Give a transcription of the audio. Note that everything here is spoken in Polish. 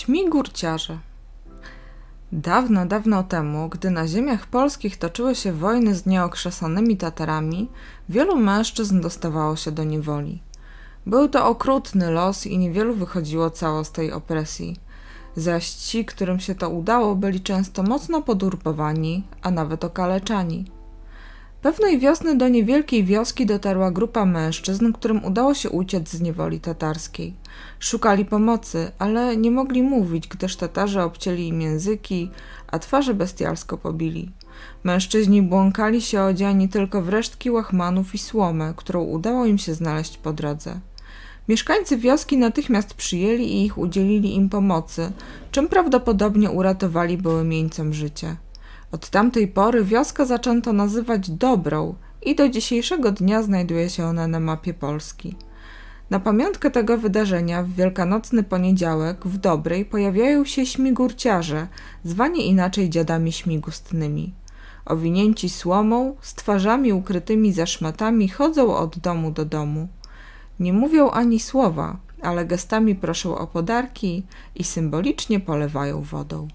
Śmigurciarze. Dawno, dawno temu, gdy na ziemiach polskich toczyły się wojny z nieokrzesanymi Tatarami, wielu mężczyzn dostawało się do niewoli. Był to okrutny los i niewielu wychodziło cało z tej opresji. Zaś ci, którym się to udało, byli często mocno podurbowani, a nawet okaleczani. Pewnej wiosny do niewielkiej wioski dotarła grupa mężczyzn, którym udało się uciec z niewoli tatarskiej. Szukali pomocy, ale nie mogli mówić, gdyż Tatarzy obcięli im języki, a twarze bestialsko pobili. Mężczyźni błąkali się odziani tylko w resztki łachmanów i słomę, którą udało im się znaleźć po drodze. Mieszkańcy wioski natychmiast przyjęli i ich udzielili im pomocy, czym prawdopodobnie uratowali byłym jeńcom życie. Od tamtej pory wioskę zaczęto nazywać Dobrą i do dzisiejszego dnia znajduje się ona na mapie Polski. Na pamiątkę tego wydarzenia w wielkanocny poniedziałek w Dobrej pojawiają się śmigurciarze, zwani inaczej dziadami śmigustnymi. Owinięci słomą, z twarzami ukrytymi za szmatami chodzą od domu do domu. Nie mówią ani słowa, ale gestami proszą o podarki i symbolicznie polewają wodą.